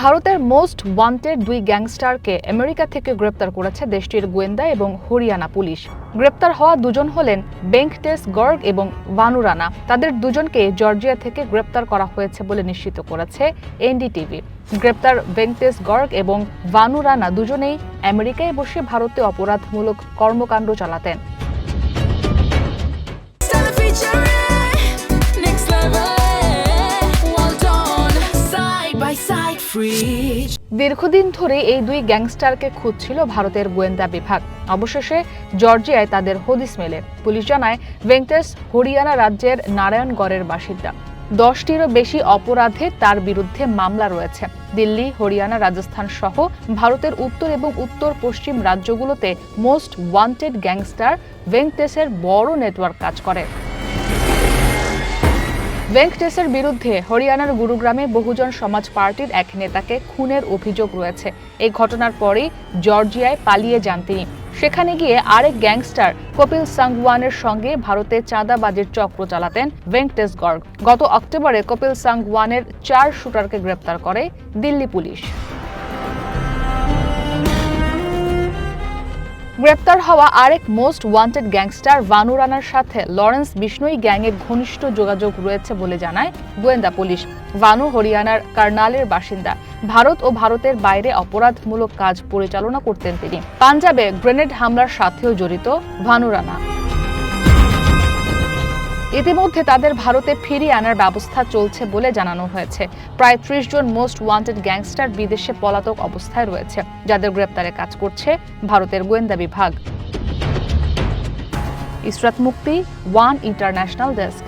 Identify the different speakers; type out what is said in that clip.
Speaker 1: ভারতের most wanted দুই গ্যাংস্টারকে America থেকে গ্রেপ্তার করেছে দেশটির গোয়েন্দা এবং হরিয়ানা পুলিশ। গ্রেপ্তার হওয়া দুজন হলেন বেঙ্কটেস গর্গ এবং ভানুরানা তাদের দুজনকে জর্জিয়া থেকে গ্রেপ্তার করা হয়েছে বলে নিশ্চিত করেছে এনডিটিভি। গ্রেপ্তার ভেঙ্কটেস গর্গ এবং ভানুরানা দুজনেই আমেরিকায় বসে ভারতে অপরাধমূলক কর্মকাণ্ড চালাতেন। দীর্ঘদিন ধরে এই দুই গ্যাংস্টারকে খুঁজছিল ভারতের গোয়েন্দা বিভাগ। অবশেষে জর্জিয়ায় তাদের হদিস মেলে। পুলিশ জানায়, ভেঙ্কটেশ হরিয়ানা রাজ্যের নারায়ণগড়ের বাসিন্দা। দশটিরও বেশি অপরাধে তার বিরুদ্ধে মামলা রয়েছে। দিল্লি, হরিয়ানা রাজস্থান সহ ভারতের উত্তর এবং উত্তর পশ্চিম রাজ্যগুলোতে মোস্ট ওয়ান্টেড গ্যাংস্টার ভেঙ্কটেশের বড় নেটওয়ার্ক কাজ করে। ভেঙ্কটেশের বিরুদ্ধে হরিয়ানার গুরুগ্রামে বহুজন সমাজ পার্টির এক নেতাকে খুনের অভিযোগ রয়েছে। এই ঘটনার পরেই জর্জিয়ায় পালিয়ে যান তিনি। সেখানে গিয়ে আরেক গ্যাংস্টার কপিল সাংওয়ানের সঙ্গে ভারতে চাঁদাবাজির চক্র চালাতেন ভেঙ্কটেশ গর্গ গত অক্টোবরে কপিল সাংওয়ানের চার শুটারকে গ্রেপ্তার করে দিল্লি পুলিশ। গ্রেপ্তার হওয়া আরেক মোস্ট ওয়ান্টেড গ্যাংস্টার ভানু রানার সাথে লরেন্স বিষ্ণুই গ্যাংয়ের ঘনিষ্ঠ যোগাযোগ রয়েছে বলে জানায় গোয়েন্দা পুলিশ। ভানু হরিয়ানার কার্নালের বাসিন্দা। ভারত ও ভারতের বাইরে অপরাধমূলক কাজ পরিচালনা করতেন তিনি। পাঞ্জাবে গ্রেনেড হামলার সাথেও জড়িত ভানু রানা। ইতিমধ্যে তাদের ভারতে ফিরিয়ে আনার ব্যবস্থা চলছে বলে জানানো হয়েছে। প্রায় ত্রিশ জন মোস্ট ওয়ান্টেড গ্যাংস্টার বিদেশে পলাতক অবস্থায় রয়েছে, যাদের গ্রেপ্তারে কাজ করছে ভারতের গোয়েন্দা বিভাগ। ইসরাত মুক্তি, ওয়ান ইন্টারন্যাশনাল ডেস্ক।